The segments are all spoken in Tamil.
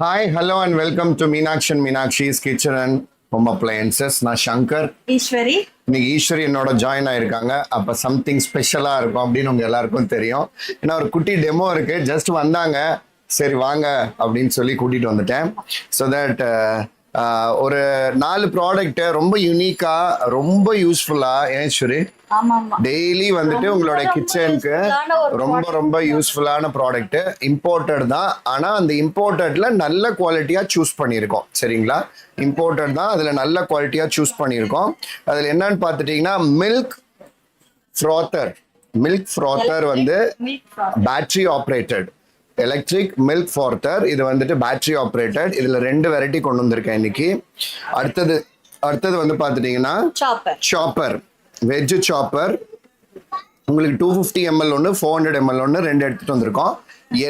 Hi hello and welcome to Meenakshi and Meenakshi's kitchen and home appliances நான் சங்கர். ஈஸ்வரி. இன்னைக்கு ஈஸ்வரி என்னோட ஜாயின் ஆயிருக்காங்க. அப்ப சம்திங் ஸ்பெஷலா இருக்கும் அப்படின்னு உங்க எல்லாருக்கும் தெரியும். ஏன்னா ஒரு குட்டி டெமோ இருக்கு. ஜஸ்ட் வந்தாங்க. சரி வாங்க அப்படின்னு சொல்லி கூட்டிட்டு வந்துட்டேன். ஸோ தட் ஒரு நாலு ப்ராடக்ட் ரொம்ப யூனிக்கா ரொம்ப யூஸ்ஃபுல்லா ஏன் ஈஸ்வரி? டெய்லி வந்துட்டு உங்களோட கிச்சனுக்கு ரொம்ப ரொம்ப யூஸ்ஃபுல்லான ப்ராடக்ட் இம்போர்ட்டட் தான். ஆனா அந்த இம்போர்ட்டட்ல நல்ல குவாலிட்டியா சூஸ் பண்ணியிருக்கோம். சரிங்களா? இம்போர்ட்டட் தான். அதுல நல்ல குவாலிட்டியா சூஸ் பண்ணியிருக்கோம். அதுல என்னன்னு பார்த்துட்டீங்கன்னா மில்க் ஃப்ராத்தர் மில்க் ஃப்ராத்தர் வந்து battery operated electric milk frother இது வந்துட்டு பேட்டரி ஆப்ரேட்டட் இதுல ரெண்டு வெரைட்டி கொண்டு வந்திருக்கேன் இன்னைக்கு. அடுத்தது அடுத்தது வந்து பார்த்துட்டீங்கன்னா சாப்பர் வெஜ் சாப்பர். உங்களுக்கு டூ ஃபிஃப்டி எம்எல் ஒன்று ஃபோர் ஹண்ட்ரட் எம்எல் ஒன்று ரெண்டு எடுத்துகிட்டு வந்திருக்கோம்.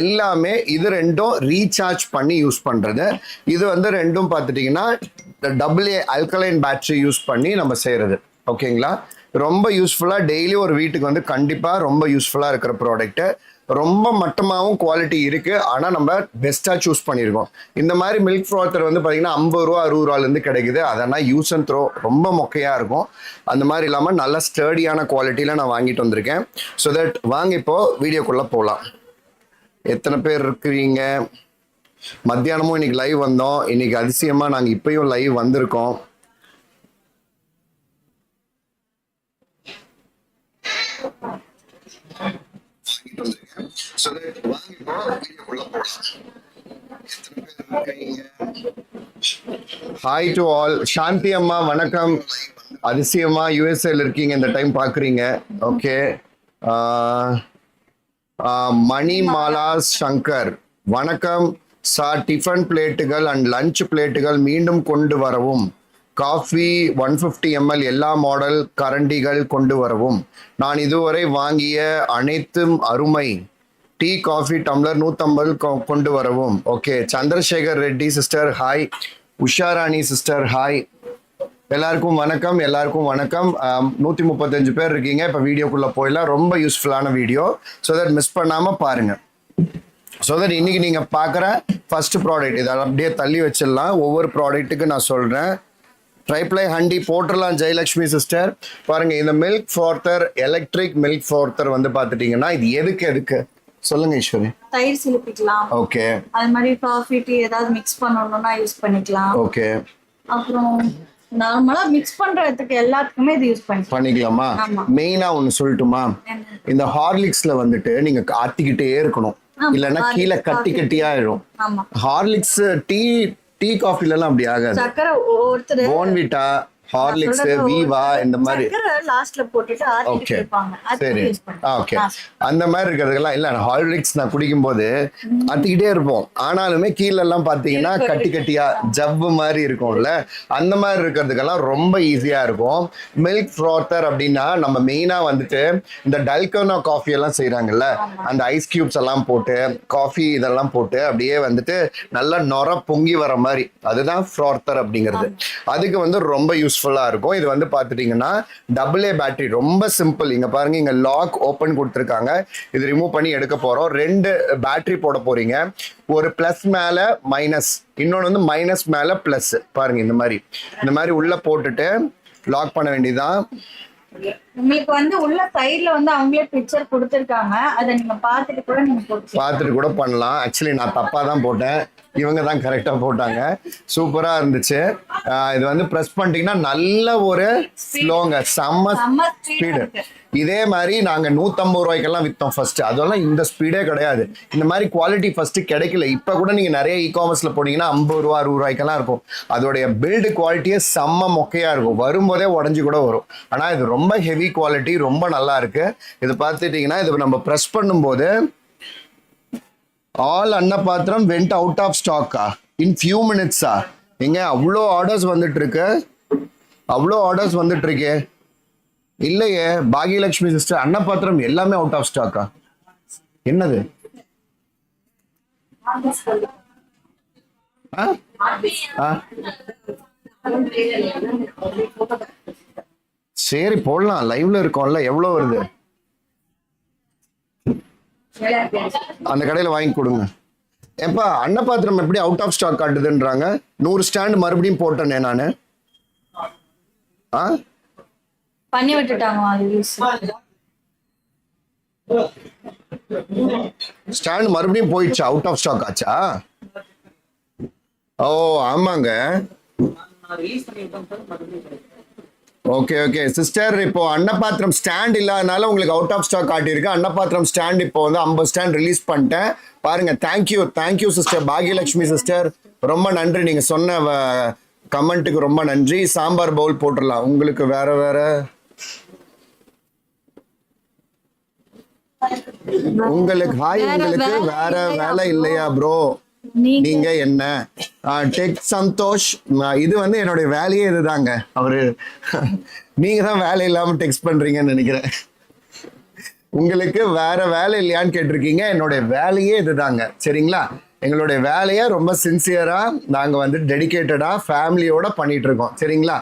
எல்லாமே இது ரெண்டும் ரீசார்ஜ் பண்ணி யூஸ் பண்ணுறது இது வந்து ரெண்டும் பார்த்துட்டிங்கன்னா double A alkaline battery use பண்ணி நம்ம செய்கிறது ஓகேங்களா ரொம்ப யூஸ்ஃபுல்லாக டெய்லி ஒரு வீட்டுக்கு வந்து கண்டிப்பாக ரொம்ப யூஸ்ஃபுல்லாக இருக்கிற ப்ராடக்ட்டு ரொம்ப மட்டமாகவும் குவாலிட்டி இருக்குது ஆனால் நம்ம பெஸ்ட்டாக சூஸ் பண்ணியிருக்கோம் இந்த மாதிரி மில்க் ஃப்ராத்தர் வந்து பார்த்தீங்கன்னா ஐம்பது ரூபா அறுபது ரூபாலேருந்து கிடைக்குது. அதனால் யூஸ் அண்ட் த்ரோ ரொம்ப மொக்கையாக இருக்கும். அந்த மாதிரி இல்லாமல் நல்ல ஸ்டர்டியான குவாலிட்டியில் நான் வாங்கிட்டு வந்திருக்கேன். ஸோ தட் வாங்க இப்போ வீடியோக்குள்ளே போகலாம் எத்தனை பேர் இருக்கிறீங்க? மத்தியானமும் இன்றைக்கி லைவ் வந்தோம். இன்றைக்கி அதிசயமாக நாங்கள் இப்போயும் லைவ் வந்திருக்கோம் So that வாங்க இப்போ வீடியோக்குள்ள போகலாம் ஹாய் டு ஆல் சாந்தி அம்மா வணக்கம். அதிசயமா யூஎஸ்ஏல இருக்கீங்க இந்த டைம் பாக்குறீங்க. ஓகே மணிமாலா சங்கர். வணக்கம். சார் டிஃபன் பிளேட்டுகள் அண்ட் லஞ்ச் பிளேட்டுகள் மீண்டும் கொண்டு வரவும். காஃபி ஒன் ஃபிஃப்டி எம்எல் எல்லா மாடல் கரண்டிகள் கொண்டு வரவும். நான் இதுவரை வாங்கிய அனைத்தும் அருமை. டீ காஃபி டம்ளர் நூற்றம்பது கொண்டு வரவும். Okay Chandrasekhar Reddy sister hi Usharani sister hi எல்லாருக்கும் வணக்கம் எல்லாருக்கும் வணக்கம். நூற்றி முப்பத்தஞ்சு பேர் இருக்கீங்க. இப்போ வீடியோக்குள்ளே போயிடலாம். ரொம்ப யூஸ்ஃபுல்லான வீடியோ ஸோ தட் மிஸ் பண்ணாமல் பாருங்கள் ஸோ தட் இன்னைக்கு நீங்கள் பார்க்குற ஃபர்ஸ்ட் ப்ராடக்ட் இதை அப்படியே தள்ளி வச்சிடலாம். ஒவ்வொரு ப்ராடக்ட்டுக்கு நான் சொல்கிறேன் ட்ரைப்ளை ஹண்டி போட்டுடலாம் ஜெயலக்ஷ்மி சிஸ்டர் பாருங்க இந்த milk frother electric milk frother வந்து பார்த்துட்டீங்கன்னா இது எதுக்கு எதுக்கு? சொல்லுங்க ஈஸ்வரி. தயிர் சிலுப்பிக்கலாம். ஓகே அது மாதிரி காஃபி டீ ஏதாவது மிக்ஸ் பண்ணணும்னா யூஸ் பண்ணிக்கலாம். ஓகே அப்புறம் நார்மலா மிக்ஸ் பண்றதுக்கு எல்லாத்துக்குமே இது யூஸ் பண்ணிக்கலாம். பண்ணிக்கலாமா. மெயினா ஒன்று சொல்லட்டுமா? இந்த ஹார்லிக்ஸ்ல வந்துட்டு நீங்க ஆத்திக்கிட்டே இருக்கணும். Horlicks, கீழே கட்டி. கட்டியாயிடும் ஆமா. ஹார்லிக்ஸ் டீ டீ காஃபிலலாம் அப்படி ஆகாது. சக்கரை ஒருத்தர் போன்விட்டா ஹார்லிக்ஸ் வீவா இந்த மாதிரி. லாஸ்ட்ல போட்டுட்டு ஓகே சரி. யூஸ் ஓகே அந்த மாதிரி இருக்கிறதுக்கெல்லாம் இல்ல ஹார்லிக்ஸ் நான் குடிக்கும்போது அத்திக்கிட்டே இருப்போம். ஆனாலுமே கீழ எல்லாம் பாத்தீங்கன்னா கட்டி கட்டியா ஜவ்வு மாதிரி இருக்கும்ல. அந்த மாதிரி இருக்கிறதுக்கெல்லாம் ரொம்ப ஈஸியா இருக்கும். மில்க் ஃப்ராத்தர் அப்படின்னா நம்ம மெயினா வந்துட்டு இந்த டல்கோனா காஃபி எல்லாம் செய்றாங்கல்ல அந்த ஐஸ் கியூப்ஸ் எல்லாம் போட்டு காஃபி இதெல்லாம் போட்டு அப்படியே வந்துட்டு நல்லா நொர பொங்கி வர மாதிரி. அதுதான் ஃப்ராத்தர் அப்படிங்கிறது. அதுக்கு வந்து ரொம்ப யூஸ்ஃபுல்லா இருக்கும். இது வந்து பார்த்துட்டீங்கன்னா டபுள் ஏ பேட்டரி ரொம்ப சிம்பிள் இங்க பாருங்க இங்க லாக் ஓப்பன் கொடுத்துருக்காங்க. இது ரிமூவ் பண்ணி எடுக்க போறோம். ரெண்டு பேட்டரி போட போறீங்க. ஒரு பிளஸ் மேல மைனஸ் இன்னொன்று வந்து மைனஸ் மேல பிளஸ் பாருங்க இந்த மாதிரி. இந்த மாதிரி உள்ள போட்டுட்டு லாக் பண்ண வேண்டியதுதான். உங்களுக்கு வந்து உள்ள சைடுல வந்து அவங்களே பிக்சர் கொடுத்திருக்காங்க. அதை நீங்க பார்த்துட்டு கூட நீங்க போட்டு பார்த்துட்டு கூட பண்ணலாம். ஆக்சுவலி நான் தப்பா தான் போட்டேன். இவங்க தான் கரெக்டா போட்டாங்க. சூப்பரா இருந்துச்சு. இது வந்து ப்ரெஸ் பண்ணிட்டீங்கன்னா நல்ல ஒரு ஸ்லோங்க செம்ம ஸ்பீடு. இதே மாதிரி நாங்க நூத்தம்பது ரூபாய்க்கெல்லாம் வித்தோம் ஃபர்ஸ்ட் அதெல்லாம் இந்த ஸ்பீடே கிடையாது. இந்த மாதிரி குவாலிட்டி ஃபர்ஸ்ட் கிடைக்கல. இப்ப கூட நீங்க நிறைய இ காமர்ஸ்ல போனீங்கன்னா ஐம்பது ரூபா அறுபது ரூபாய்க்கெல்லாம் இருக்கும். அதோடைய பில்டு குவாலிட்டியே செம்ம மொக்கையா இருக்கும். வரும்போதே உடஞ்சி கூட வரும். ஆனா இது ரொம்ப ஹெவி குவாலிட்டி ரொம்ப நல்லா இருக்கு. இது பார்த்துட்டீங்கன்னா இது நம்ம ப்ரெஸ் பண்ணும்போது all Annapathram went out of ஸ்டாக்கா in few மினிட்ஸா எங்க அவ்வளோ ஆர்டர்ஸ் வந்துட்டு இருக்கு அவ்வளோ ஆர்டர்ஸ் வந்துட்டு இருக்கே இல்லையே பாகியலட்சுமி சிஸ்டர் அன்னபாத்திரம் எல்லாமே அவுட் ஆஃப் ஸ்டாக்கா என்னது? ஆ? ஆ? சரி போடலாம். லைவ்ல இருக்கோம்ல எவ்வளோ வருது? அந்த கடையில வாங்கி கொடுங்க. ஏப்பா அன்னபாத்திரம் எப்படி அவுட் ஆஃப் ஸ்டாக் காட்டுதுன்றாங்க நூறு ஸ்டாண்ட் மறுபடியும் போட்டேனே நான். ஆ? பண்ணி விட்டுட்டாங்க ஸ்டாண்ட் மறுபடியும் போயிடுச்சா? அவுட் ஆஃப் ஸ்டாக் ஆச்சா? ஓ ஆமாங்க. ஓகே ஓகே சிஸ்டர் இப்போ அன்னபாத்திரம் ஸ்டாண்ட் இல்லாதனால உங்களுக்கு அவுட் ஆஃப் ஸ்டாக் காட்டியிருக்கு. அன்னபாத்திரம் ஸ்டாண்ட் இப்போ வந்து ஐம்பது ஸ்டாண்ட் ரிலீஸ் பண்ணிட்டேன். பாருங்க thank you thank you sister Bhagyalakshmi sister ரொம்ப நன்றி. நீங்க சொன்ன கமெண்ட்டுக்கு ரொம்ப நன்றி. சாம்பார் பவுல் போட்டுடலாம். உங்களுக்கு வேற வேற? உங்களுக்கு ஹாய் உங்களுக்கு வேற வேலை இல்லையா ப்ரோ நீங்க என்ன? டெக் சந்தோஷ் இது வந்து என்னுடைய வேலையே இதுதாங்க. அவரு நீங்க தான் வேலை இல்லாம டெக்ஸ்ட் பண்றீங்கன்னு நினைக்கிறேன். உங்களுக்கு வேற வேலை இல்லையான்னு கேட்டிருக்கீங்க. என்னுடைய வேலையே இதுதாங்க. சரிங்களா? எங்களுடைய வேலையை ரொம்ப சின்சியரா நாங்க வந்து டெடிக்கேட்டடா ஃபேமிலியோட பண்ணிட்டு இருக்கோம் சரிங்களா?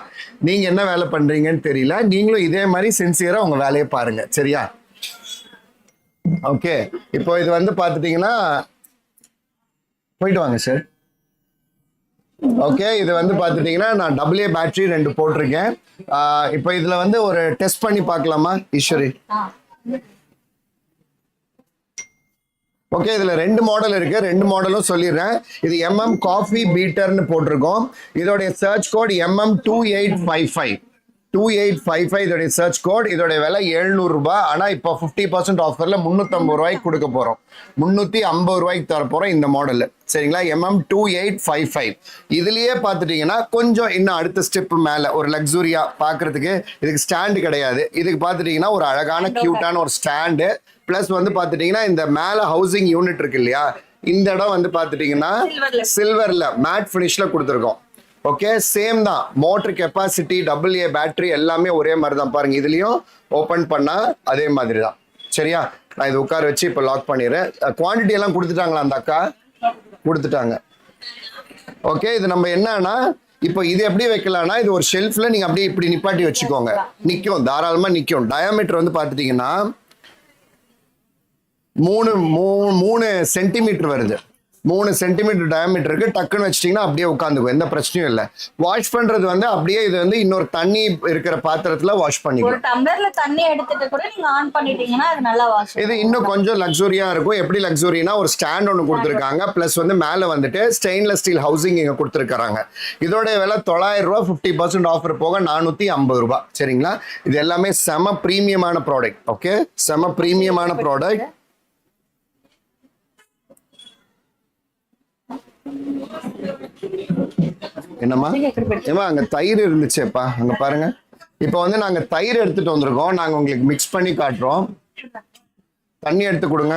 நீங்க என்ன வேலை பண்றீங்கன்னு தெரியல. நீங்களும் இதே மாதிரி சின்சியரா உங்க வேலையை பாருங்க. சரியா? ஓகே. இப்போ இது வந்து பார்த்துட்டீங்கன்னா போயிட்டு வாங்க சார் ஓகே இது வந்து பார்த்துட்டீங்கன்னா நான் டபுள் ஏ பேட்டரி ரெண்டு போட்டிருக்கேன். இப்போ இதில் வந்து ஒரு டெஸ்ட் பண்ணி பார்க்கலாமா ஈஸ்வரி. ஓகே இதுல ரெண்டு மாடல் இருக்கு. ரெண்டு மாடலும் சொல்லிடுறேன். இது எம்எம் காஃபி பீட்டர்னு போட்டிருக்கோம். இதோடைய search code MM two eight five five two eight five five இதோடைய சர்ச் கோட் இதோடைய விலை 700 ரூபாய். ஆனால் இப்போ ஃபிஃப்டி பர்சன்ட் ஆஃபரில் முந்நூற்றம்பது ரூபாய்க்கு கொடுக்க போகிறோம் முந்நூற்றி ஐம்பது ரூபாய்க்கு தர போகிறோம் இந்த மாடல் சரிங்களா? MM two eight five five இதுலேயே பார்த்துட்டிங்கன்னா கொஞ்சம் இன்னும் அடுத்த ஸ்டெப் மேலே ஒரு லக்ஸுரியா பார்க்கறதுக்கு இதுக்கு ஸ்டாண்டு கிடையாது. இதுக்கு பார்த்துட்டிங்கன்னா ஒரு அழகான க்யூட்டான ஒரு ஸ்டாண்டு ப்ளஸ் வந்து பார்த்துட்டிங்கன்னா இந்த மேலே ஹவுசிங் யூனிட் இருக்கு இல்லையா? இந்த இடம் வந்து பார்த்துட்டிங்கன்னா. சில்வரில் மேட் ஃபினிஷில் கொடுத்துருக்கோம். ஓகே சேம் தான். Motor capacity double A battery எல்லாமே ஒரே மாதிரி தான் பாருங்க. இதுலேயும் ஓப்பன் பண்ணால் அதே மாதிரி தான் சரியா? நான் இது உட்கார வச்சு இப்போ லாக் பண்ணிடுறேன். குவான்டிட்டி எல்லாம் கொடுத்துட்டாங்களா அந்த அக்கா? கொடுத்துட்டாங்க. ஓகே இது நம்ம என்னன்னா இப்போ இது எப்படி வைக்கலாம்னா இது ஒரு ஷெல்ஃபில் நீங்கள் அப்படியே இப்படி நிப்பாட்டி வச்சுக்கோங்க. நிற்கும் தாராளமாக நிற்கும் டயாமீட்டர் வந்து பார்த்துட்டிங்கன்னா மூணு மூணு சென்டிமீட்டர் வருது. மூணு சென்டிமீட்டர் டயாமீட்டருக்கு டக்குன்னு வச்சிட்டிங்கன்னா அப்படியே உட்காந்துக்கும். எந்த பிரச்சனையும் இல்லை. வாஷ் பண்றது வந்து அப்படியே இது வந்து இன்னொரு தண்ணி இருக்கிற பாத்திரத்துல வாஷ் பண்ணிக்கலாம் டம்ளர்ல தண்ணி எடுத்துட்டு கூட நீங்க ஆன் பண்ணிட்டீங்கன்னா அது நல்லா வாஷ் இது இன்னும் கொஞ்சம் லக்ஸுரியா இருக்கும். எப்படி லக்ஸுரினா ஒரு ஸ்டாண்ட் ஒன்று கொடுத்துருக்காங்க. ப்ளஸ் வந்து மேலே வந்துட்டு ஸ்டெயின்லெஸ் ஸ்டீல் ஹவுசிங் இங்கே கொடுத்துருக்காங்க. இதோட விலை தொள்ளாயிரம் ரூபா ஃபிஃப்டி பர்சன்ட் ஆஃபர் போக நானூற்றி ஐம்பது ரூபாய். சரிங்களா? இது எல்லாமே செம ப்ரீமியமான ப்ராடக்ட் ஓகே செம ப்ரீமியமான ப்ராடக்ட் என்னம்மா? ஏமா அங்க தயிர் இருந்துச்சேப்பா. அங்க பாருங்க. இப்போ வந்து நாங்க தயிர் எடுத்துட்டு வந்திருக்கோம். நாங்க உங்களுக்கு மிக்ஸ் பண்ணி காட்டுறோம். தண்ணி எடுத்து கொடுங்க.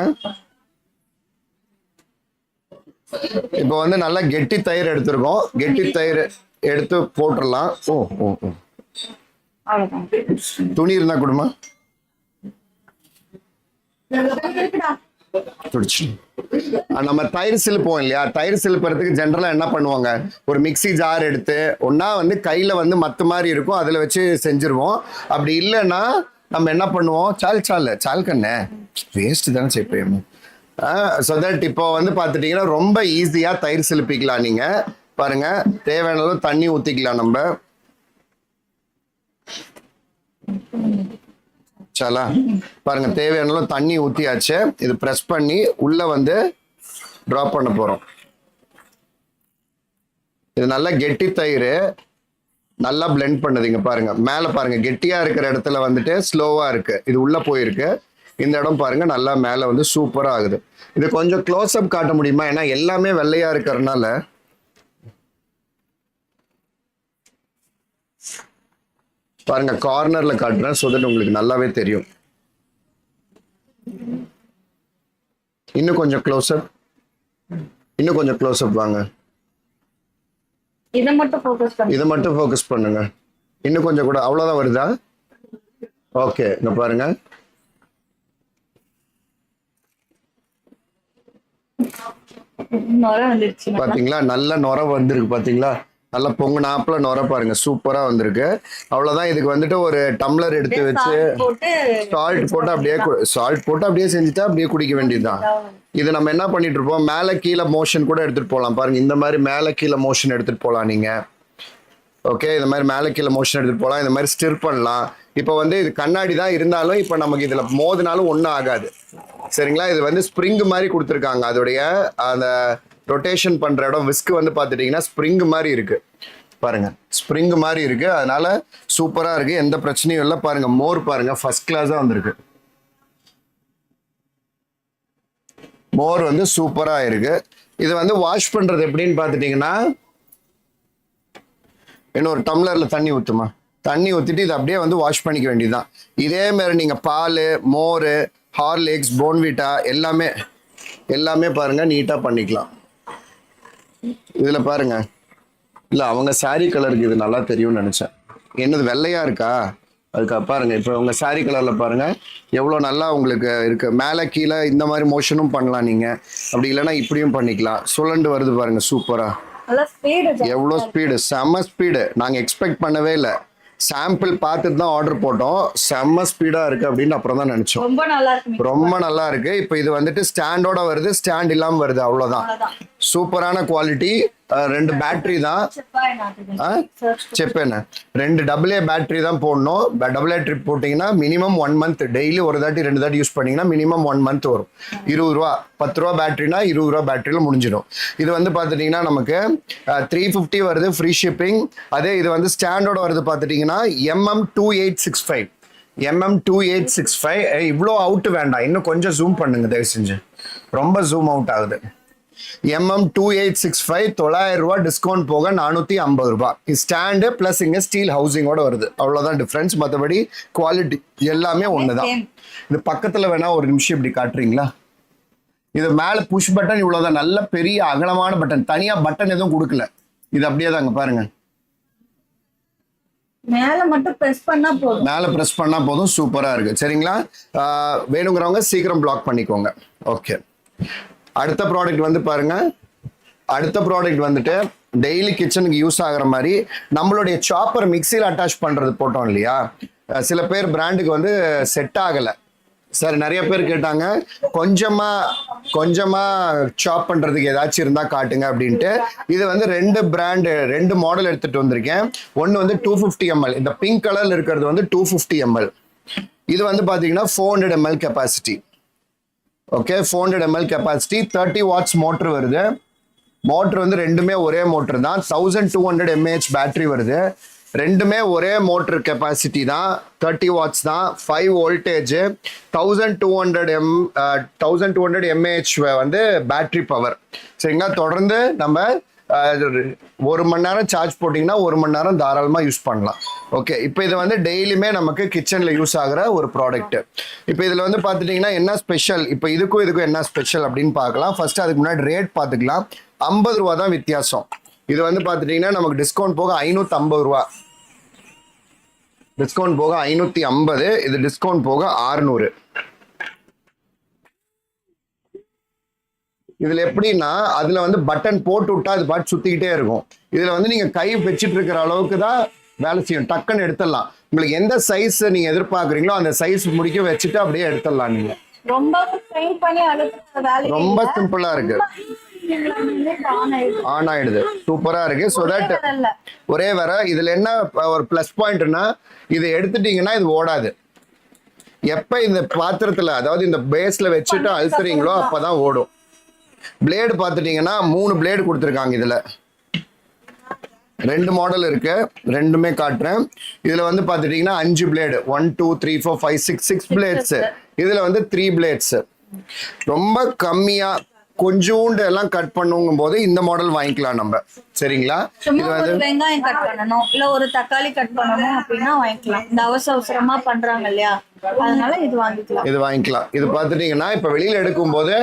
இப்போ வந்து நல்லா கெட்டி தயிர் எடுத்திருக்கோம். கெட்டி தயிர் எடுத்து போட்டுடலாம். ஓ ஓ ஓ. துணி இருந்தா கொடுமா. துடிச்சு. நம்ம தயிர் சிலுப்போம் இல்லையா? தயிர் சிலுப்புறதுக்கு ஜென்ரலா என்ன பண்ணுவாங்க? ஒரு மிக்ஸி ஜார் எடுத்து ஒன்னா வந்து கையில வந்து மத்து மாதிரி இருக்கும். அதுல வச்சு செஞ்சிருவோம். அப்படி இல்லைன்னா நம்ம என்ன பண்ணுவோம்? சால் சால் சால் கண்ணே. வேஸ்ட் தானே செய்ப்போம் ஸோ தட் இப்போ வந்து பார்த்துட்டீங்கன்னா ரொம்ப ஈஸியாக தயிர் சிலுப்பிக்கலாம் நீங்கள் பாருங்க தேவையான தண்ணி ஊற்றிக்கலாம் நம்ம. சலா பாருங்க தேவையான தண்ணி ஊத்தியாச்சு. இது பிரஸ் பண்ணி உள்ள வந்து டிராப் பண்ண போறோம். இது நல்லா கெட்டி தயிர். நல்லா பிளெண்ட் பண்ணுதுங்க பாருங்க. மேல பாருங்க கெட்டியா இருக்கிற இடத்துல வந்துட்டு ஸ்லோவா இருக்கு. இது உள்ள போயிருக்கு. இந்த இடம் பாருங்க நல்லா மேல வந்து சூப்பரா ஆகுது. இது கொஞ்சம் க்ளோஸ் அப் காட்ட முடியுமா? ஏன்னா எல்லாமே வெள்ளையா இருக்கிறதுனால பாருங்க கார்னர்ல காட்டுறேன். So that உங்களுக்கு நல்லாவே தெரியும். இன்னும் கொஞ்சம் க்ளோஸ் அப் இன்னும் கொஞ்சம் க்ளோஸ் அப் வாங்க. இதை மட்டும் ஃபோக்கஸ் பண்ணி இதை மட்டும் ஃபோக்கஸ் பண்ணுங்க. இன்னும் கொஞ்சம் கூட அவ்வளோதான் வருதா? ஓகே இங்க பாருங்க. பாத்தீங்களா? நல்ல நுர வந்திருக்கு பாத்தீங்களா? நல்லா பொங்கு நாப்புல நுர பாருங்க. சூப்பரா வந்திருக்கு. அவ்வளவுதான். இதுக்கு வந்துட்டு ஒரு டம்ளர் எடுத்து வச்சு சால்ட் போட்டு அப்படியே சால்ட் போட்டு அப்படியே செஞ்சுட்டா அப்படியே குடிக்க வேண்டியதுதான். இது நம்ம என்ன பண்ணிட்டு இருப்போம்? மேல கீழே மோஷன் கூட எடுத்துட்டு போகலாம் பாருங்க. இந்த மாதிரி மேல கீழே மோஷன் எடுத்துட்டு போகலாம் நீங்க. ஓகே இந்த மாதிரி மேலே கீழே மோஷன் எடுத்துட்டு போகலாம் இந்த மாதிரி ஸ்டிர் பண்ணலாம். இப்போ வந்து இது கண்ணாடி தான் இருந்தாலும் இப்போ நமக்கு இதில் மோதினாலும் ஒன்றும் ஆகாது. சரிங்களா? இது வந்து ஸ்ப்ரிங் மாதிரி கொடுத்துருக்காங்க. அதோடைய அந்த ரொட்டேஷன் பண்ணுற இடம் விஸ்க்கு வந்து பார்த்துட்டிங்கன்னா ஸ்ப்ரிங் மாதிரி இருக்குது பாருங்க ஸ்ப்ரிங் மாதிரி இருக்கு. அதனால சூப்பராக இருக்கு. எந்த பிரச்சனையும் இல்லை. பாருங்க மோர் பாருங்க. ஃபர்ஸ்ட் கிளாஸாக வந்திருக்கு. மோர் வந்து சூப்பராக இருக்கு. இது வந்து வாஷ் பண்ணுறது எப்படின்னு பார்த்துட்டிங்கன்னா இன்னொரு டம்ளர்ல தண்ணி ஊற்றுமா தண்ணி ஊற்றிட்டு இதை அப்படியே வந்து வாஷ் பண்ணிக்க வேண்டியதுதான். இதே மாதிரி நீங்கள் பால் மோர் ஹார்லிக்ஸ் போன்விட்டா எல்லாமே எல்லாமே பாருங்க நீட்டாக பண்ணிக்கலாம். இதில் பாருங்க. இல்லை அவங்க saree கலருக்கு இது நல்லா தெரியும்னு நினச்சேன். என்னது வெள்ளையா இருக்கா? அதுக்கு பாருங்க இப்போ உங்க saree கலர்ல பாருங்க. எவ்வளோ நல்லா உங்களுக்கு இருக்கு. மேலே கீழே இந்த மாதிரி மோஷனும் பண்ணலாம் நீங்க. அப்படி இல்லைன்னா இப்படியும் பண்ணிக்கலாம். சுழண்டு வருது பாருங்க சூப்பரா எவ்வளோ ஸ்பீடு செம்ம ஸ்பீடு நாங்கள் எக்ஸ்பெக்ட் பண்ணவே இல்லை. சாம்பிள் பார்த்துட்டு தான் ஆர்டர் போட்டோம். செம்ம ஸ்பீடாக இருக்கு அப்படின்னு அப்புறம் தான் நினச்சோம். ரொம்ப நல்லா இருக்கு ரொம்ப நல்லா இருக்கு. இப்போ இது வந்துட்டு ஸ்டாண்டோட வருது ஸ்டாண்ட் இல்லாமல் வருது அவ்வளோதான் அவ்வளவுதான் சூப்பரான குவாலிட்டி ரெண்டு பேட்டரி தான் செப்பாய் நாட்டுது ஆ? Search చెప్పాను ரெண்டு டபுள் ஏ பேட்டரி தான் போடணும் டபுள் ஏ ட்ரிப் போட்டிங்கன்னா மினிமம் ஒன் மந்த் டெய்லி ஒரு தாட்டி ரெண்டு தாட்டி யூஸ் பண்ணீங்கன்னா மினிமம் ஒன் மந்த் வரும் இருபது ரூபா பத்து ரூபா பேட்டரினா இருபது ரூபா பேட்டரியில் முடிஞ்சிடும் இது வந்து பார்த்துட்டிங்கன்னா நமக்கு த்ரீ ஃபிஃப்டி வருது ஃப்ரீ ஷிப்பிங் அதே இது வந்து ஸ்டாண்டோட வருது பார்த்துட்டிங்கன்னா MM two eight six five MM two eight six five இவ்வளோ அவுட் வேண்டாம் இன்னும் கொஞ்சம் ஜூம் பண்ணுங்க தயவு செஞ்சு ரொம்ப ஜூம் அவுட் ஆகுது MM two eight six five தொள்ளாயிரம் ரூபாய் டிஸ்கவுண்ட் போக நானூற்றி ஐம்பது ரூபாய். ஸ்டாண்டு ப்ளஸ் இங்கே ஸ்டீல் ஹவுசிங்கோட வருது. அவ்வளோதான் டிஃப்ரென்ஸ் மற்றபடி குவாலிட்டி எல்லாமே ஒன்று தான். இது பக்கத்தில் வேணா ஒரு நிமிஷம் இப்படி காட்டுறீங்களா? இது மேலே புஷ் பட்டன் இவ்வளோதான் நல்ல பெரிய அகலமான பட்டன் தனியாக பட்டன் எதுவும் கொடுக்கல. இது அப்படியே தாங்க பாருங்க. மேல மட்டும் பிரஸ் பண்ணா போதும். மேலே ப்ரெஸ் பண்ணால் போதும். சூப்பராக இருக்கு. சரிங்களா? வேணுங்கிறவங்க சீக்கிரம் பிளாக் பண்ணிக்கோங்க. ஓகே அடுத்த ப்ராடக்ட் வந்து பாருங்க. அடுத்த ப்ராடக்ட் வந்துட்டு டெய்லி கிச்சனுக்கு யூஸ் ஆகுற மாதிரி நம்மளுடைய சாப்பர் மிக்சியில் அட்டாச் பண்ணுறது போட்டோம் இல்லையா? சில பேர் பிராண்டுக்கு வந்து செட் ஆகலை. சார் நிறைய பேர் கேட்டாங்க கொஞ்சமாக கொஞ்சமாக சாப் பண்ணுறதுக்கு ஏதாச்சும் இருந்தால் காட்டுங்க அப்படின்ட்டு. இது வந்து ரெண்டு பிராண்டு ரெண்டு மாடல் எடுத்துகிட்டு வந்திருக்கேன். ஒன்று வந்து டூ ஃபிஃப்டி எம்எல் இந்த பிங்க் கலரில் இருக்கிறது வந்து டூ ஃபிஃப்டி எம்எல் இது வந்து பார்த்தீங்கன்னா four hundred ML capacity okay four hundred ML capacity thirty watts motor வருது. மோட்ரு வந்து ரெண்டுமே ஒரே மோட்ரு தான். Thousand two hundred mAh battery வருது. ரெண்டுமே ஒரே மோட்ரு கெப்பாசிட்டி தான். தேர்ட்டி வாட்ஸ் தான். Five voltage thousand two hundred M thousand two hundred mAh வந்து பேட்டரி பவர் சரிங்களா தொடர்ந்து நம்ம ஒரு மணி நேரம் சார்ஜ் போட்டிங்கன்னா ஒரு மணி நேரம் தாராளமாக யூஸ் பண்ணலாம். ஓகே இப்போ இது வந்து டெய்லியுமே நமக்கு கிச்சனில் யூஸ் ஆகுற ஒரு ப்ராடக்ட்டு இப்போ இதில் வந்து பார்த்துட்டிங்கன்னா என்ன ஸ்பெஷல் இப்போ இதுக்கும் இதுக்கும் என்ன ஸ்பெஷல் அப்படின்னு பார்க்கலாம். ஃபஸ்ட்டு அதுக்கு முன்னாடி ரேட் பார்த்துக்கலாம். ஐம்பது ரூபா தான் வித்தியாசம். இது வந்து பார்த்துட்டிங்கன்னா நமக்கு டிஸ்கவுண்ட் போக ஐநூற்றம்பது ரூபா. டிஸ்கவுண்ட் போக ஐநூற்றி ஐம்பது இது டிஸ்கவுண்ட் போக ஆறுநூறு. இதுல எப்படின்னா அதுல வந்து பட்டன் போட்டு விட்டா அது பாட்டு சுத்திக்கிட்டே இருக்கும். இதுல வந்து நீங்க கை வச்சிட்டு இருக்கிற அளவுக்கு தான் வேலை செய்யும். டக்குன்னு எடுத்துடலாம். உங்களுக்கு எந்த சைஸ் நீங்க எதிர்பார்க்குறீங்களோ அந்த சைஸ் முடிக்க வச்சுட்டு அப்படியே எடுத்துடலாம் நீங்க. ரொம்ப ரொம்ப சிம்பிளா இருக்கு. ஆன் ஆயிடுது. சூப்பரா இருக்கு. ஸோ தட் ஒரே வர இதுல என்ன ஒரு ப்ளஸ் பாயிண்ட்னா இதை எடுத்துட்டீங்கன்னா இது ஓடாது. எப்ப இந்த பாத்திரத்துல அதாவது இந்த பேஸ்ல வச்சுட்டு அழுத்துறீங்களோ அப்பதான் ஓடும். பிளேடு பார்த்துட்டீங்கன்னா மூணு பிளேடு கொடுத்துருக்காங்க இதுல. ரெண்டு மாடல் இருக்கு. ரெண்டுமே காட்டுறேன். இதுல வந்து பார்த்துட்டீங்கன்னா அஞ்சு blade one two three four five six six blades இதுல வந்து த்ரீ பிளேட்ஸ் ரொம்ப கம்மியா கொஞ்சோண்டு எல்லாம் கட் பண்ணுங்கும் போது இந்த மாடல் வாங்கிக்கலாம் நம்ம. சரிங்களா? இது வந்து வெங்காயம் கட் பண்ணணும். இல்ல ஒரு தக்காளி கட் பண்ணணும் அப்படின்னா வாங்கிக்கலாம். இந்த அவசர அவசரமா பண்றாங்க இல்லையா? அதனால இது வாங்கிக்கலாம். இது வாங்கிக்கலாம். இது பார்த்துட்டீங்கன்னா இப்போ வெளியில எடுக்கும்போது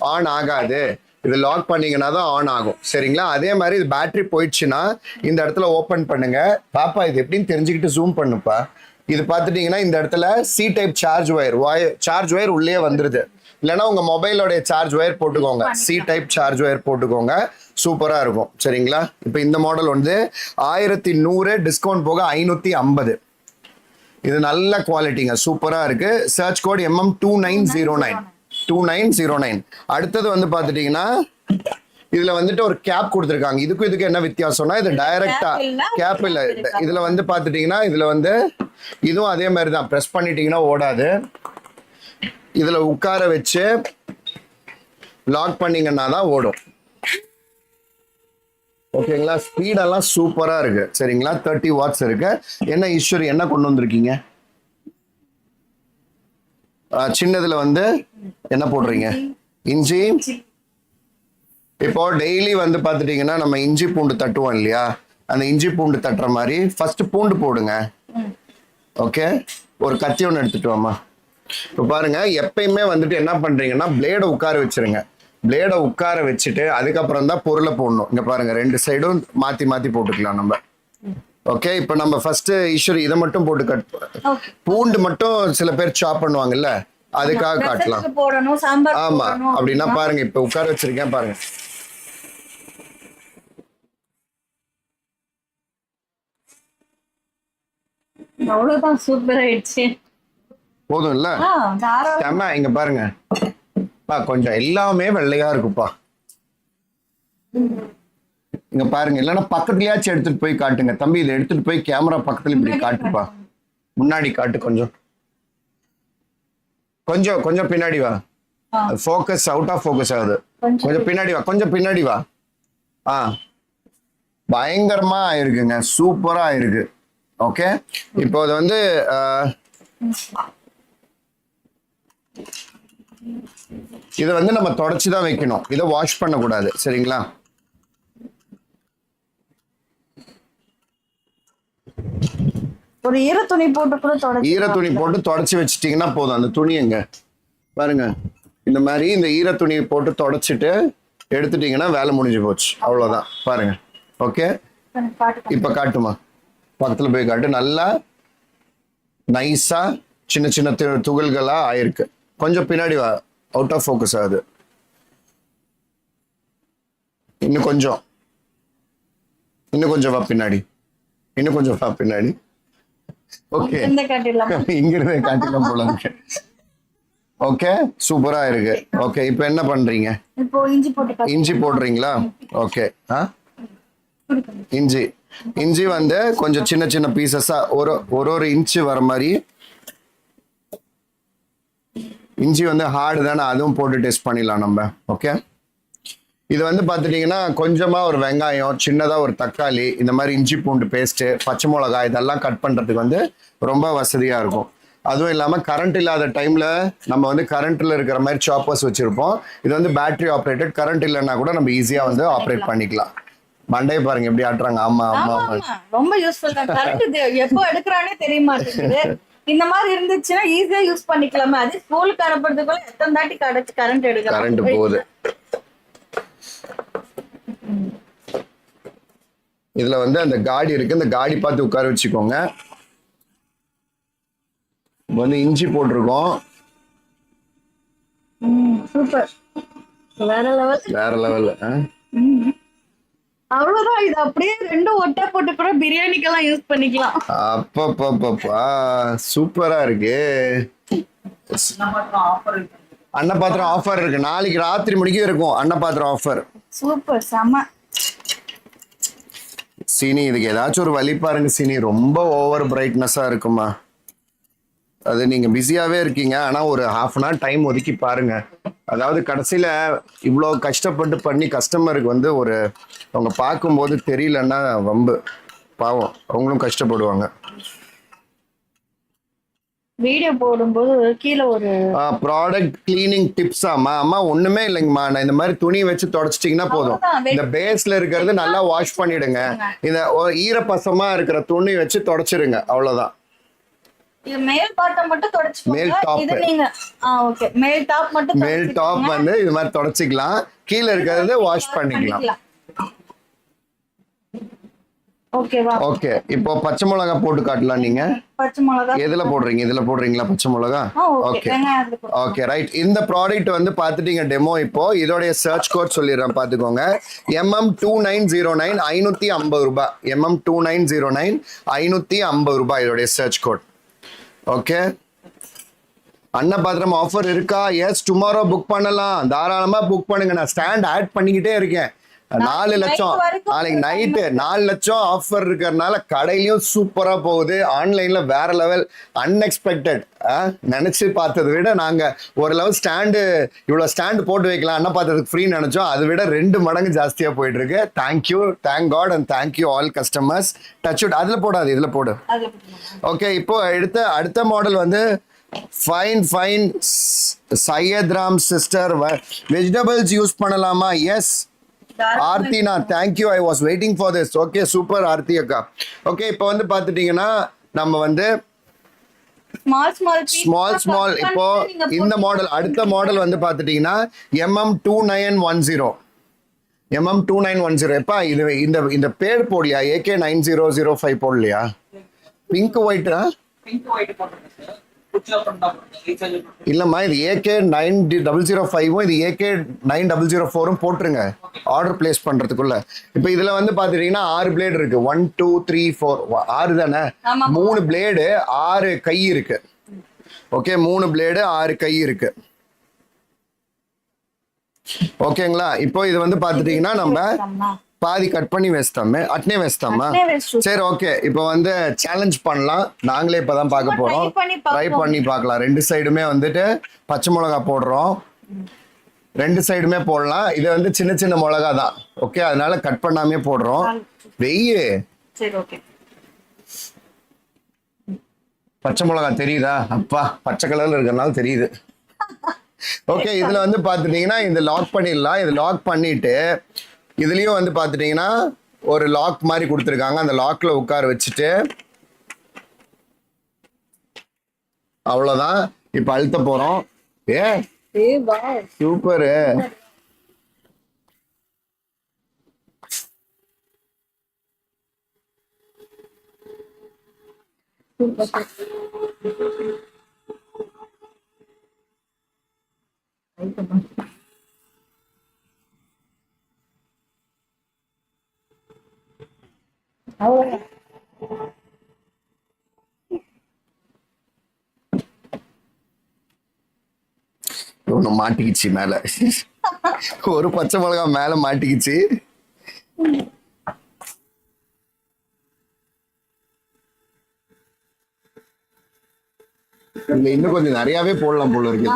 ஆன் ஆகாது. இது லாக் பண்ணீங்கன்னா தான் ஆன் ஆகும். சரிங்களா? அதே மாதிரி இது பேட்டரி போயிடுச்சுன்னா இந்த இடத்துல ஓப்பன் பண்ணுங்க. பாப்பா இது எப்படின்னு தெரிஞ்சுக்கிட்டு ஜூம் பண்ணுப்பா. இது பார்த்துட்டீங்கன்னா இந்த இடத்துல C type charge wire charge wire உள்ளே வந்துருது. இல்லைன்னா உங்க மொபைலோடைய சார்ஜ் ஒயர் போட்டுக்கோங்க. சி டைப் சார்ஜ் ஒயர் போட்டுக்கோங்க. சூப்பரா இருக்கும். சரிங்களா? இப்போ இந்த மாடல் வந்து ஆயிரத்தி நூறு டிஸ்கவுண்ட் போக ஐநூத்தி ஐம்பது. இது நல்ல குவாலிட்டிங்க சூப்பரா இருக்கு. Search code MM two nine zero nine two nine zero nine அடுத்தது வந்து பாத்துட்டீங்கன்னா இதுல வந்துட்டு ஒரு கேப் கொடுத்துருக்காங்க. இதுக்கும் இதுக்கு என்ன வித்தியாசம்னா இது டைரக்டா கேப் இல்ல. இதுல வந்து பாத்துட்டீங்கன்னா இதுல வந்து இதுவும் அதே மாதிரி தான் ப்ரெஸ் பண்ணிட்டீங்கன்னா ஓடாது. இதுல உட்கார வச்சு லாக் பண்ணீங்கன்னா தான் ஓடும். ஓகேங்களா? ஸ்பீடெல்லாம் சூப்பரா இருக்கு. சரிங்களா? தேர்ட்டி வாட்ஸ் இருக்கு. என்ன ஈஸ்வரி என்ன கொண்டு வந்திருக்கீங்க? சின்னதுல வந்து என்ன போடுறீங்க? இஞ்சி? இப்போ டெய்லி வந்து பார்த்துட்டிங்கன்னா நம்ம இஞ்சி பூண்டு தட்டுவோம் இல்லையா? அந்த இஞ்சி பூண்டு தட்டுற மாதிரி ஃபர்ஸ்ட் பூண்டு போடுங்க. ஓகே ஒரு கத்தி ஒன்று எடுத்துட்டு வாமா இப்போ பாருங்க எப்பயுமே வந்துட்டு என்ன பண்றீங்கன்னா பிளேடை உட்கார வச்சிருங்க. பிளேடை உட்கார வச்சுட்டு அதுக்கப்புறம் தான் பொருளை போடணும். இங்க பாருங்க ரெண்டு சைடும் மாத்தி மாத்தி போட்டுக்கலாம் நம்ம. ஓகே இப்போ நம்ம ஃபர்ஸ்ட் ஈஸ்வரி இதை மட்டும் போட்டு கட் பூண்டு மட்டும் சில பேர் சாப் பண்ணுவாங்கல்ல அதுக்காக காட்டலாம். ஆமா அப்படின்னா பாருங்க இப்ப உட்கார வச்சிருக்கேன் பாருங்க. அவ்வளவுதான் சூப்பர் ஆயிடுச்சு. போதும் இல்ல செம்ம இங்க பாருங்க. பா கொஞ்சம் எல்லாமே வெள்ளையா இருக்குப்பா. இங்க பாருங்க இல்லைன்னா பக்கத்துலயாச்சும் எடுத்துட்டு போய் காட்டுங்க. தம்பி இதை எடுத்துட்டு போய் கேமரா பக்கத்துல இப்படி காட்டுப்பா. முன்னாடி காட்டு கொஞ்சம். கொஞ்சம் கொஞ்சம் பின்னாடி வா. ஃபோக்கஸ் அவுட் ஆஃப் ஃபோக்கஸ் ஆகுது. கொஞ்சம் பின்னாடி. வா கொஞ்சம் பின்னாடி வா. ஆ. பயங்கரமா ஆயிருக்குங்க சூப்பரா ஆயிருக்கு. ஓகே இப்போ அது வந்து இதை வந்து நம்ம தொடச்சி தான் வைக்கணும். இதை வாஷ் பண்ணக்கூடாது சரிங்களா? ஒரு ஈர துணி போட்டு கூட தொடச்சு ஈர துணி போட்டு தொடச்சி வச்சிட்டீங்கன்னா போதும். அந்த துணி எங்க? பாருங்க. இந்த மாதிரி இந்த ஈர துணி போட்டு தொடச்சிட்டு எடுத்துட்டீங்கன்னா வேலை முடிஞ்சு போச்சு. அவ்வளவுதான். பாருங்க. ஓகே. இப்ப காட்டுமா? பக்கத்துல போய் காட்டு. நல்லா நைஸா சின்ன சின்ன து- துகள்களா ஆயிருக்கு. கொஞ்சம் பின்னாடி வா. அவுட் ஆஃப் ஃபோக்கஸ் ஆகுது இன்னும் கொஞ்சம். இன்னும் கொஞ்சம் வா பின்னாடி. இன்னும் கொஞ்சம் பின்னாடி. ஓகே இந்த காட்டிடலாம். இங்க இருந்தே காட்டிக்கலாம் போல ஓகே சூப்பரா இருக்கு. ஓகே இப்போ என்ன பண்றீங்க. இஞ்சி போடுறீங்களா? ஓகே ஆ? இஞ்சி. இஞ்சி வந்து கொஞ்சம் சின்ன சின்ன பீசஸா ஒரு ஒரு ஒரு இன்ச்சு வர மாதிரி. இஞ்சி வந்து ஹார்டு தானே அதுவும் போட்டு டெஸ்ட் பண்ணிடலாம் நம்ம. ஓகே இது வந்து பார்த்துட்டிங்கன்னா கொஞ்சமாக ஒரு வெங்காயம் சின்னதாக ஒரு தக்காளி இந்த மாதிரி இஞ்சி பூண்டு பேஸ்ட்டு பச்சை மிளகாய் இதெல்லாம் கட் பண்ணுறதுக்கு வந்து ரொம்ப வசதியாக இருக்கும். அதுவும் இல்லாமல் கரண்ட் இல்லாத டைமில் நம்ம வந்து கரண்ட்டில் இருக்கிற மாதிரி சாப்பர்ஸ் வச்சுருப்போம். இது வந்து பேட்டரி ஆப்ரேட்டட் கரண்ட் இல்லைன்னா கூட நம்ம ஈஸியாக வந்து ஆப்ரேட் பண்ணிக்கலாம். மண்டையை பாருங்க எப்படி ஆட்டுறாங்க. ஆமா ஆமா ரொம்ப யூஸ்ஃபுல் தான். கரெக்ட் எப்போ எடுக்கிறானே தெரிய மாட்டேங்குது. இந்த மாதிரி இருந்துச்சுன்னா ஈஸியா யூஸ் பண்ணிக்கலாமே. அது ஸ்கூலுக்கு அனுப்புறதுக்குள்ள எத்தனை தாட்டி கரண்ட் எடுக்கலாம். கரண்ட் போகுது. இதுல வந்து அந்த காடி இருக்கு. இந்த காடி பார்த்து உட்கார வச்சுக்கோங்க. வந்து இஞ்சி போட்டிருக்கோம். சூப்பர். வேற லெவல். வேற அவ்வளவுதான். இது அப்படியே ரெண்டும் ஒட்டா போட்டு கூட பிரியாணிக்கெல்லாம் யூஸ் பண்ணிக்கலாம். அப்பப்பப்பப்பா. சூப்பரா இருக்கு. அன்னபாத்திரம் ஆஃபர் இருக்கு. நாளைக்கு ராத்திரி மணிக்கு இருக்கும். Annapathram offer super. செம. சீனி இதுக்கு ஏதாச்சும் ஒரு வழி பாருங்க சீனி. ரொம்ப ஓவர் பிரைட்னஸா இருக்குமா? அது நீங்க பிஸியாவே இருக்கீங்க. ஆனா ஒரு ஹாஃப் அன் ஹவர் டைம் ஒதுக்கி பாருங்க. அதாவது கடைசியில இவ்வளோ கஷ்டப்பட்டு பண்ணி கஸ்டமருக்கு வந்து ஒரு அவங்க பார்க்கும்போது தெரியலன்னா வம்பு. பாவம். அவங்களும் கஷ்டப்படுவாங்க. வீடியோ போடும்போது கீழே ஒரு ப்ராடக்ட் கிளீனிங் டிப்ஸ் அம்மா அம்மா ஒண்ணுமே இல்லைங்கம்மா. நான் இந்த மாதிரி துணி வச்சு தொடச்சிட்டிங்கன்னா போதும். இந்த பேஸ்ல இருக்கிறது நல்லா வாஷ் பண்ணிடுங்க. இந்த ஈரப்பசமா இருக்கிற துணி வச்சு தொடச்சிருங்க அவ்வளவுதான். மேல் மட்டும். இது நீங்க ஆ ஓகே மேல் டாப் மட்டும் மேல் டாப். வந்து இது மாதிரி தொடச்சிக்கலாம். கீழே இருக்கிறது வாஷ் பண்ணிக்கலாம். ஓகேவா ஓகே இப்போ பச்சை மிளகா போட்டு காட்டலாம் நீங்க. பச்சை மிளகா. எதுல போடுறீங்க? இதுல போடுறீங்களா பச்சை மிளகா? ஓகே ஓகே ரைட் இந்த ப்ராடக்ட் வந்து பார்த்துட்டீங்க டெமோ இப்போ. இதோடைய சர்ச் கோட் சொல்லிடுறேன் பார்த்துக்கோங்க. MM two nine zero nine ஐநூற்றி ஐம்பது ரூபாய். MM two nine zero nine ஐநூற்றி ஐம்பது ரூபாய் இதோடைய search code okay Annapathram offer இருக்கா? எஸ் டுமாரோ புக் பண்ணலாம். தாராளமா புக் பண்ணுங்க. நான் ஸ்டாண்ட் ஆட் பண்ணிக்கிட்டே இருக்கேன். நாலு லட்சம். நாளைக்கு நைட்டு நாலு லட்சம் ஆஃபர் இருக்கிறதுனால கடையிலயும் சூப்பரா போகுது. ஆன்லைன்ல வேற லெவல் அன்எக்ஸ்பெக்டட் நினைச்சு பார்த்ததை விட நாங்க ஒரு லெவல் ஸ்டாண்டு இவ்வளவு ஸ்டாண்டு போட்டு வைக்கலாம். அண்ணா பார்த்ததுக்கு ஃப்ரீ நினைச்சோம். அதை விட ரெண்டு மடங்கு ஜாஸ்தியா போயிட்டு இருக்கு thank you thank God and thank you all customers touch with அதுல போடாது இதுல போடு. ஓகே இப்போ அடுத்த அடுத்த மாடல் வந்து fine fine Syed Ram sister vegetables use பண்ணலாமா? எஸ் தாராளமா ஆர்த்தி நான் thank you I was waiting for this okay super Aarthi அக்கா. ஓகே இப்போ வந்து பார்த்துட்டீங்கன்னா நம்ம வந்து ஸ்மால் ஸ்மால் ஸ்மால் ஸ்மால் இப்போ இந்த மாடல் அடுத்த மாடல் வந்து பார்த்துட்டீங்கன்னா MM two nine one zero MM two nine one zero எப்பா இது இந்த இந்த பேர் போடலையா AK nine zero zero five போடலையா? பிங்க் ஒயிட்டா இல்லம்மா இது ஏகே நைன் டபுள் ஜீரோ ஃபைவும் இது ஏகே நைன் டபுள் ஜீரோ ஃபோரும் போட்டுருங்க ஆர்டர் பிளேஸ் பண்றதுக்குள்ள இப்போ இதுல வந்து பாத்துட்டீங்கன்னா ஆறு பிளேடு இருக்கு ஒன் டூ த்ரீ ஃபோர் ஆறு தானே. மூணு பிளேடு ஆறு கை இருக்கு ஓகே மூணு பிளேடு ஆறு கை இருக்கு ஓகேங்களா இப்போ இது வந்து பாத்துட்டீங்கன்னா நம்ம பாதி கட் பண்ணி வேஸ்தாமே அட்னே waste. சரி ஓகே இப்போ வந்து சேலஞ்ச் பண்ணலாம். நாங்களே இப்பதான் பார்க்க போறோம். ட்ரை. பண்ணி பார்க்கலாம். ரெண்டு சைடுமே வந்துட்டு பச்சை மிளகா போடுறோம். ரெண்டு சைடுமே போடலாம். இது வந்து சின்ன சின்ன மிளகா தான். ஓகே அதனால கட் பண்ணாமே போடுறோம். வெய்யு. பச்சை மிளகா தெரியுதா? அப்பா பச்சை கலர்ல இருக்கறனால தெரியுது. ஓகே இதுல வந்து பாத்துட்டீங்கன்னா இந்த லாக் பண்ணிடலாம். இது லாக் பண்ணிட்டு இதுலயும் வந்து பாத்துட்டீங்கன்னா ஒரு லாக் மாதிரி கொடுத்துருக்காங்க. அந்த லாக்ல உட்கார வச்சுட்டு அவ்வளவுதான். இப்ப அழுத்த போறோம். ஏ ஏ வா. ஒண்ணு மாட்டிக்கிச்சு மேல. ஒரு பச்சை மிளகா மேல மாட்டிக்கிச்சு. இன்னும் கொஞ்சம் நிறையவே போடலாம் போல இருக்கு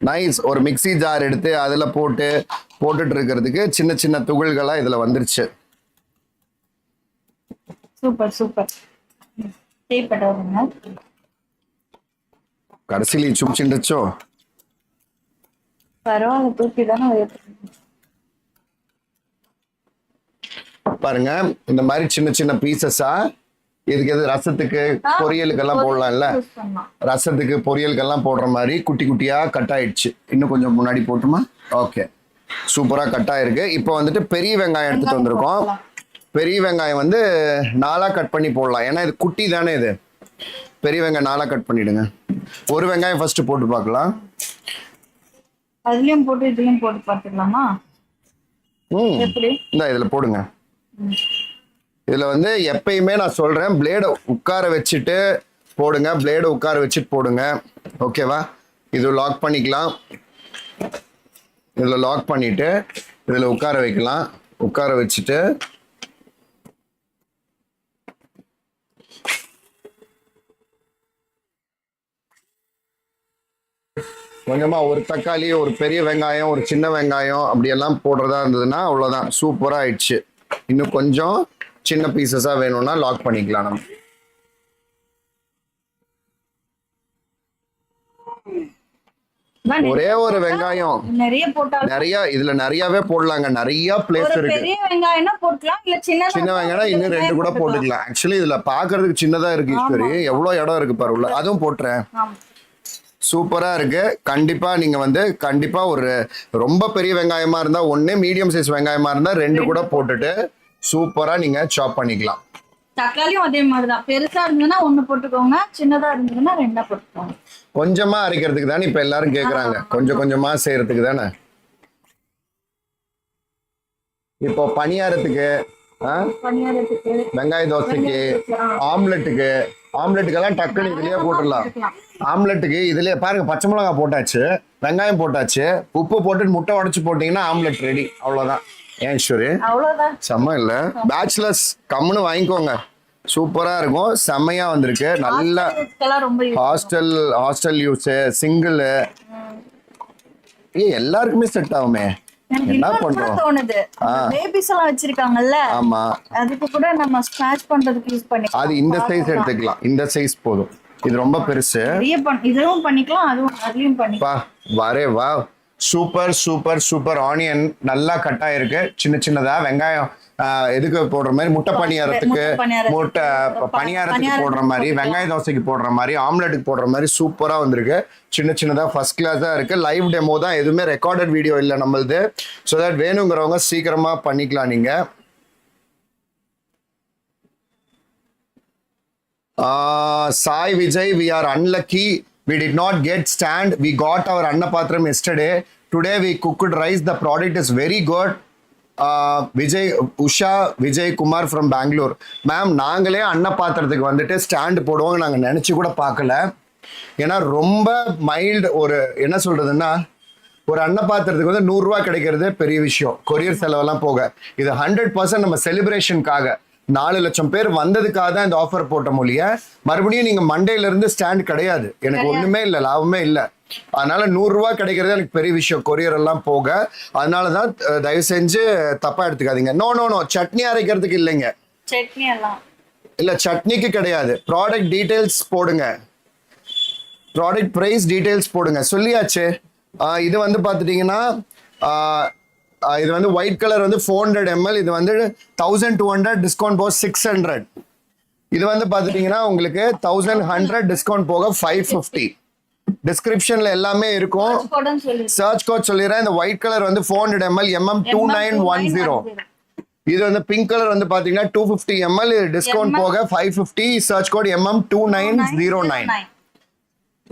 நைஸ் ஒரு மிக்ஸி ஜார் எடுத்து அதுல போட்டு போட்டுட்டு இருக்கிறதுக்கு சின்ன சின்ன துகள்களா இதுல வந்துருச்சு. Super super. கடைசியில சுமிச்சுண்டுச்சோ பரவாயில்ல தூக்கி தானே பாருங்க இந்த மாதிரி சின்ன சின்ன பீசஸா இதுக்கு எது ரசத்துக்கு பொரியலுக்கெல்லாம் போடலாம்ல? பண்ணலாம். ரசத்துக்கு பொரியலுக்கெல்லாம் போடுற மாதிரி குட்டி குட்டியா கட் ஆயிடுச்சு. இன்னும் கொஞ்சம் முன்னாடி போட்டுமா? ஓகே. சூப்பரா கட் ஆயிருக்கு. இப்போ வந்துட்டு பெரிய வெங்காயம் எடுத்துட்டு வந்திருக்கோம். பெரிய வெங்காயம் வந்து நாலா கட் பண்ணி போடலாம். ஏன்னா இது குட்டி தானே இது. பெரிய வெங்காயம் நாலா கட் பண்ணிடுங்க. ஒரு வெங்காயம் ஃபர்ஸ்ட் போட்டு பார்க்கலாம். அதுலயும் போட்டு இதுலயும் போட்டு பார்த்துக்கலாமா? ம். இந்த இதுல போடுங்க. இதுல வந்து எப்பயுமே நான் சொல்றேன் பிளேடை உட்கார வச்சுட்டு போடுங்க. பிளேடை உட்கார வச்சுட்டு போடுங்க. ஓகேவா இது லாக் பண்ணிக்கலாம். இதில் லாக் பண்ணிவிட்டு இதில் உட்கார வைக்கலாம். உட்கார வச்சுட்டு கொஞ்சமாக ஒரு தக்காளி ஒரு பெரிய வெங்காயம் ஒரு சின்ன வெங்காயம் அப்படியெல்லாம் போடுறதா இருந்ததுன்னா அவ்வளோதான் சூப்பராக ஆயிடுச்சு. இன்னும் கொஞ்சம் சின்ன பீசஸாக வேணும்னா லாக் பண்ணிக்கலாம் நம்ம. ஒரே ஒரு வெங்காயம். நிறைய போட்டாலும் நிறைய இதுல நிறையவே போடலாங்க. நிறைய பிளேஸ் இருக்கு. பெரிய வெங்காயம்னா போட்டுக்கலாம் இல்ல சின்ன சின்ன வெங்காயம் இன்னும் ரெண்டு கூட போட்டுக்கலாம். ஆக்சுவலி இதுல பாக்குறதுக்கு சின்னதா இருக்கு ஈஸ்வரி எவ்வளவு இடம் இருக்கு பாரு உள்ள. அதுவும் போட்டுறேன். சூப்பரா இருக்கு. கண்டிப்பா நீங்க வந்து கண்டிப்பா ஒரு ரொம்ப பெரிய வெங்காயமா இருந்தா ஒண்ணு மீடியம் சைஸ் வெங்காயமா இருந்தா ரெண்டு கூட போட்டுட்டு சூப்பரா நீங்க சாப் பண்ணிக்கலாம். தக்காளியும் அதே மாதிரிதான். பெருசா இருந்ததுன்னா ஒண்ணு போட்டுக்கோங்க சின்னதா இருந்ததுன்னா ரெண்டா போட்டுக்கோங்க. கொஞ்சமா அரைக்கிறதுக்கு தானே இப்ப எல்லாரும் கேக்குறாங்க. கொஞ்சம் கொஞ்சமா செய்யறதுக்கு தானே? இப்போ பணியாரத்துக்கு வெங்காய தோசைக்கு ஆம்லெட்டுக்கு ஆம்லெட்டுக்கெல்லாம் டக்குன்னு இதுலயே போட்டுடலாம். ஆம்லெட்டுக்கு இதுலயே பாருங்க பச்சை மிளகாய் போட்டாச்சு வெங்காயம் போட்டாச்சு உப்பு போட்டு முட்டை உடைச்சு போட்டீங்கன்னா ஆம்லெட் ரெடி. அவ்வளவுதான். ஏன் ஈஸ்வரி செம்ம இல்ல. பேச்சுலர்ஸ் கம்முன்னு வாங்கிக்கோங்க. சூப்பரா இருக்கும். செம்மையா வந்திருக்கு. நல்ல ஹாஸ்டல் ஹாஸ்டல் யூஸ் சிங்கிள் ஏ எல்லாருக்குமே செட் ஆகுமே. என்ன பண்றோம்? தோணுது. பேபிஸ் எல்லாம் வச்சிருக்காங்கல்ல? ஆமா. அதுக்கு கூட நம்ம ஸ்கிராச் பண்றதுக்கு யூஸ் பண்ணி அது இந்த சைஸ் எடுத்துக்கலாம். இந்த சைஸ் போதும். இது ரொம்ப பெருசு. இதுவும் பண்ணிக்கலாம் அதுவும் அதுலயும் பண்ணிக்கலாம். வரே வா. Super super super. ஆனியன் நல்லா கட் ஆயிருக்கு. சின்ன சின்னதா. வெங்காயம் எதுக்கு போடுற மாதிரி முட்டை பணியாரத்துக்கு முட்டை பணியாரத்துக்கு, போடுற மாதிரி வெங்காய தோசைக்கு போடுற மாதிரி ஆம்லெட்டுக்கு போடுற மாதிரி சூப்பரா வந்திருக்கு சின்ன சின்னதா ஃபர்ஸ்ட் கிளாஸா இருக்கு லைவ் டெமோ தான் எதுவுமே ரெக்கார்டட் வீடியோ இல்லை நம்மளது ஸோ தட் வேணுங்கிறவங்க சீக்கிரமா பண்ணிக்கலாம் நீங்க Uh, Sai Vijay, we are unlucky. We did not get stand. We got our Annapatram yesterday. Today we cooked rice. The product is very good. Vijay Usha Vijay Kumar from Bangalore ma'am நாங்களே அன்னபாத்திரத்துக்கு வந்துட்டு ஸ்டாண்டு போடுவோங்க நாங்கள் நினச்சி கூட பார்க்கல. ஏன்னா ரொம்ப மைல்டு ஒரு என்ன சொல்றதுன்னா ஒரு அன்னபாத்திரத்துக்கு வந்து நூறுரூவா கிடைக்கிறது பெரிய விஷயம். கொரியர் செலவெல்லாம் போக. இது ஹண்ட்ரட் பர்சன்ட் நம்ம செலிப்ரேஷனுக்காக நாலு லட்சம் பேர் வந்ததுக்காக தான் இந்த ஆஃபர் போட்ட மொழிய. மறுபடியும் நீங்க மண்டேல இருந்து ஸ்டாண்ட் கிடையாது. எனக்கு ஒண்ணுமே இல்லை லாபமே இல்லை. அதனால நூறு ரூபாய் கிடைக்கிறது எனக்கு பெரிய விஷயம். கொரியர் எல்லாம் போக. அதனால தான் தயவு செஞ்சு தப்பா எடுத்துக்காதீங்க. நோ நோ நோ சட்னி அரைக்கிறதுக்கு இல்லைங்க. சட்னி எல்லாம். இல்ல சட்னிக்கு கிடையாது. ப்ராடக்ட் டீடைல்ஸ் போடுங்க. ப்ராடக்ட் ப்ரைஸ் டீடைல்ஸ் போடுங்க. சொல்லியாச்சு. இது வந்து பார்த்துட்டிங்கன்னா இது வந்து ஒயிட் கலர் வந்து ஃபோர் ஹண்ட்ரட் எம்எல் இது வந்து தௌசண்ட் டூ ஹண்ட்ரட் டிஸ்கவுண்ட் போக சிக்ஸ் ஹண்ட்ரட் இது வந்து பார்த்துட்டிங்கன்னா உங்களுக்கு தௌசண்ட் ஹண்ட்ரட் டிஸ்கவுண்ட் போக ஃபைவ் ஃபிஃப்டி டிஸ்கிரிப்ஷனில் எல்லாமே இருக்கும். சர்ச் கோட் சொல்லிடுறேன் இந்த ஒயிட் கலர் வந்து four hundred ML MM two nine one zero இது வந்து பிங்க் கலர் வந்து பாத்தீங்கன்னா டூ ஃபிஃப்டி எம்எல் டிஸ்கவுண்ட் போக five fifty search code MM two nine zero nine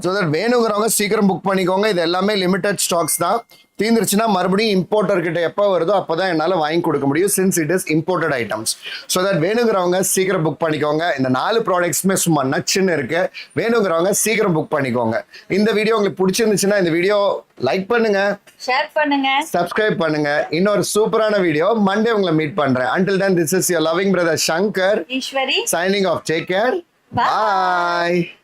so that வேணுங்கிறவங்க சீக்கிரம் புக் பண்ணிக்கோங்க. இது எல்லாமே லிமிடெட் ஸ்டாக்ஸ் தான். தீந்துருச்சுன்னா மறுபடியும் இம்போர்ட்டர் கிட்ட எப்போ வருதோ அப்போ தான் என்னால் வாங்கி கொடுக்க முடியும் since it is imported items so that வேணுங்கிறவங்க சீக்கிரம் புக் பண்ணிக்கோங்க. இந்த நாலு ப்ராடக்ட்ஸுமே சும்மா நச்சுன்னு இருக்கு. வேணுங்கிறவங்க சீக்கிரம் புக் பண்ணிக்கோங்க. இந்த வீடியோ உங்களுக்கு பிடிச்சிருந்துச்சுன்னா இந்த வீடியோ லைக் பண்ணுங்க. ஷேர் பண்ணுங்க. சப்ஸ்கிரைப் பண்ணுங்க. இன்னொரு சூப்பரான வீடியோ மண்டே உங்களை மீட் பண்றேன். Until then this is your loving brother Shankar Eswari off. Take care. Bye. bye.